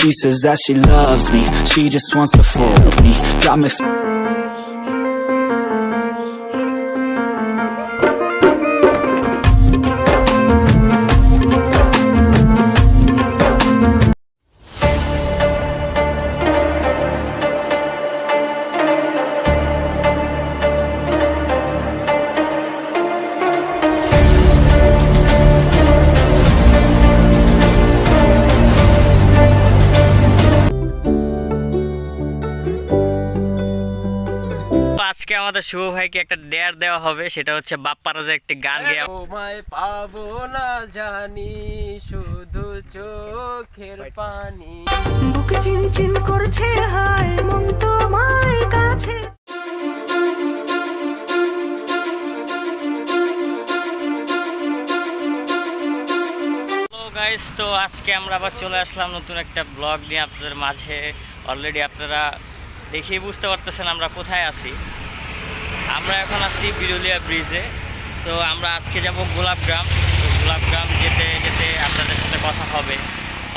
She says that she loves me, she just wants to fuck me. Got me. আমাদের শুভ ভাইকে একটা dare দেওয়া হবে সেটা হচ্ছে বাপ্পারা যে একটি গান গেয়ে তোমায় পাবো না জানি শুধু চোখের পানি। বুক চিনচিন করছে হায় মন তোমার কাছে। গাইস তো আজকে আমরা আবার চলে আসলাম নতুন একটা ব্লগ নিয়ে আপনাদের মাঝে। অলরেডি আপনারা দেখেই বুঝতে পারতেছেন আমরা কোথায় আছি। আমরা এখন আছি বিরুলিয়া ব্রিজে। সো আমরা আজকে যাব গোলাপগ্রাম তো গোলাপগ্রাম যেতে যেতে আপনাদের সাথে কথা হবে।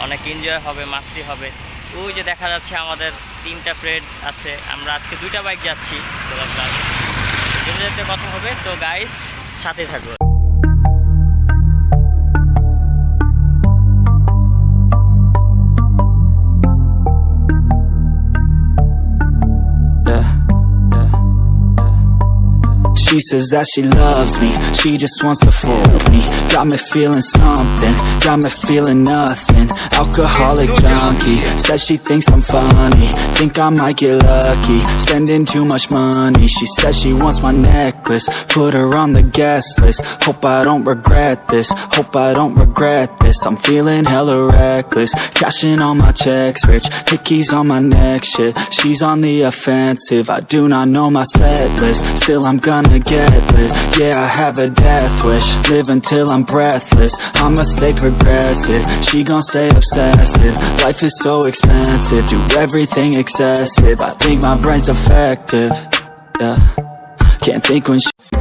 অনেক এনজয় হবে, মাস্তি হবে। ওই যে দেখা যাচ্ছে আমাদের তিনটা ফ্রেড আছে। আমরা আজকে দুইটা বাইক যাচ্ছি গোলাপগ্রামে যেতে যেতে কথা হবে। সো গাইস সাথে থাকবে She says that she loves me, she just wants to fuck me. Got me feeling something, got me feeling nothing. Alcoholic junkie, says she thinks I'm funny. Think I might get lucky, spending too much money. She says she wants my necklace, put her on the guest list. Hope I don't regret this, hope I don't regret this. I'm feeling hella reckless, cashing all my checks, rich. Hickeys on my neck, shit. She's on the offensive. I do not know my set list, still I'm gonna get lit. Yeah, I have a death wish, live until I'm breathless. I'ma stay progressive, she gon' stay obsessive. Life is so expensive, do everything excessive. I think my brain's defective. Yeah, can't think when she.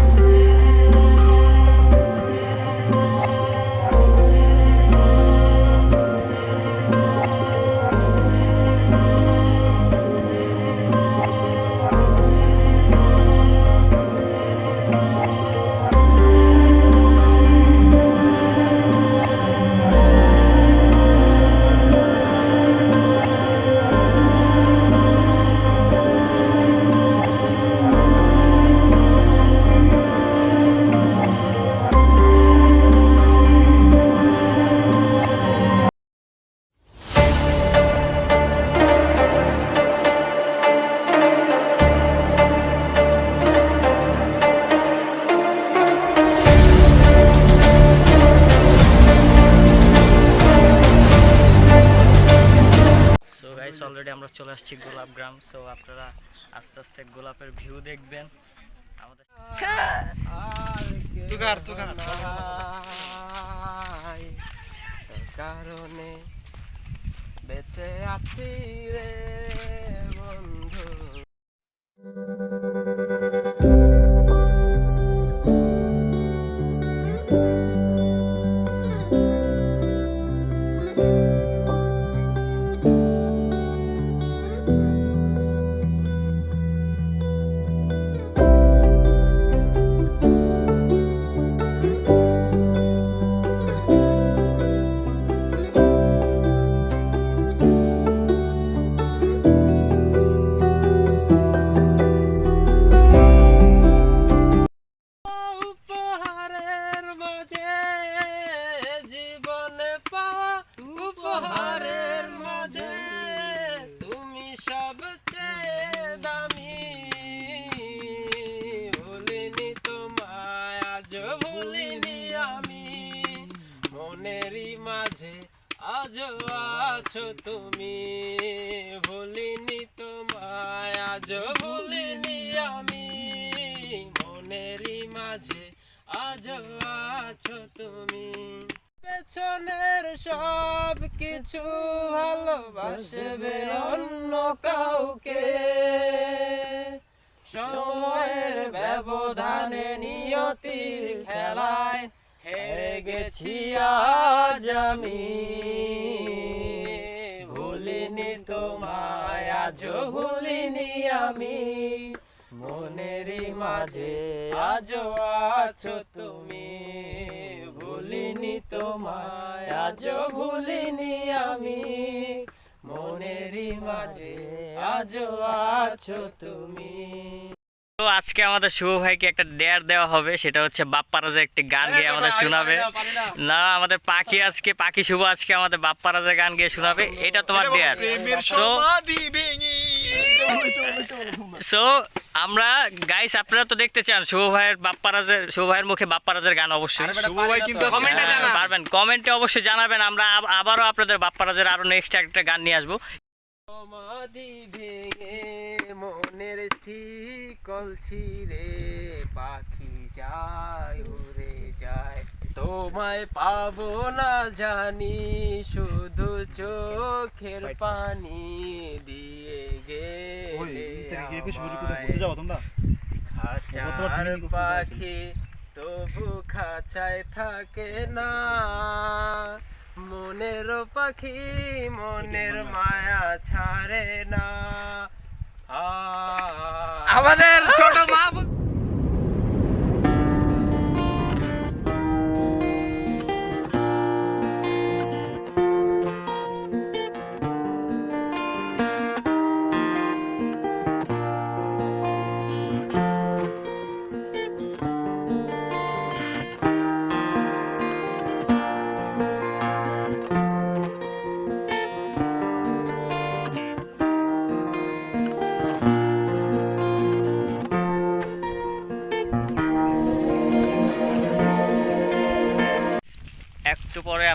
Already আমরা চলে আসছি গোলাপ গ্রাম so আপনারা আস্তে আস্তে গোলাপের view দেখবেন। আমাদের কারণে বেঁচে আছি রে। আজ আছো তুমি। ভুলিনি তোমায় আজ ভুলিনি আমি। মনেরই মাঝে আজ আছো তুমি। পেছনের সব কিছু ভালোবাসবে অন্য কাউকে। সময়ের ব্যবধানে নিয়তির খেলায় হেরে গেছি আজ আমি। ভুলি তোমায়, আজও ভুলিনি আমি। মনেরই মাঝে আজও আছো তুমি। ভুলিনি তোমায়, আজও ভুলিনি আমি। মনেরই মাঝে আজও আছো তুমি। তো আজকে আমাদের শুভ ভাইকে একটা ডেয়ার দেওয়া হবে সেটা হচ্ছে বাপ্পারাজের একটি গান গিয়ে আমাদের শোনাবে। না আমাদের পাখি আজকে পাখি শুভ আজকে আমাদের বাপ্পারাজের গান গিয়ে শোনাবে। এটা তোমার ডেয়ার সো সো আমরা গাইস আপনারা তো দেখতে চান শুভ ভাইয়ের বাপ্পারাজের শুভ ভাইয়ের মুখে বাপ্পারাজের গান অবশ্যই। হ্যাঁ, পারবেন। কমেন্টে অবশ্যই জানাবেন আমরা আবারও আপনাদের বাপ্পারাজের আরও নেক্সট একটা গান নিয়ে আসব। মনের শিকল ছিঁড়ে পাখি যায় উড়ে যায়। তোমায় পাবো না জানি শুধু চোখের পানি দিয়ে আমায়। হাজার পাখি তবু খাঁচায় থাকে না। মনের পাখি মনের মায়া ছাড়ে না। আমাদের ছোট মা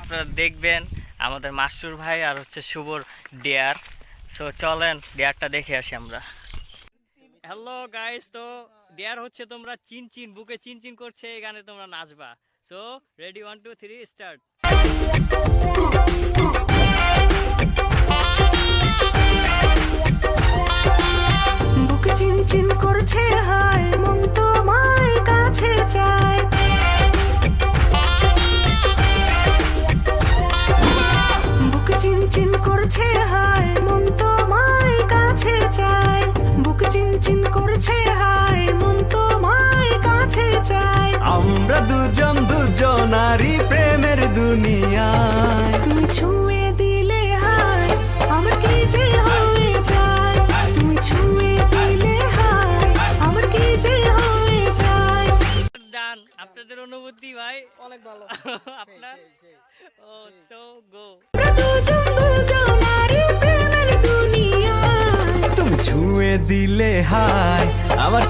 আপনারা দেখবেন আমাদের মাস্টুর ভাই আর হচ্ছে শুভর ডেয়ার সো চলেন ডেয়ারটা দেখে আসি আমরা। হ্যালো গাইস তো ডেয়ার হচ্ছে তোমরা চিন চিন বুকে চিন চিন করছে এই গানে তোমরা নাচবা। So ready one two three start বুক চিনচিন করছে হায় আমরা দুজন দুজনারই প্রেমের দুনিয়ায়। তুমি ছুঁয়ে দিলে হায় আমার কি যে হয়ে যায়? তুমি ছুঁয়ে দিলে হায় আমার কি যে হয়ে যায়? ডান আপনাদের অনুভূতি ভাই? অনেক ভালো। আপনার? ও সো গো আমরা দুজন দুজনারই প্রেমের দুনিয়ায়। তুমি ছুঁয়ে দিলে হায় আমার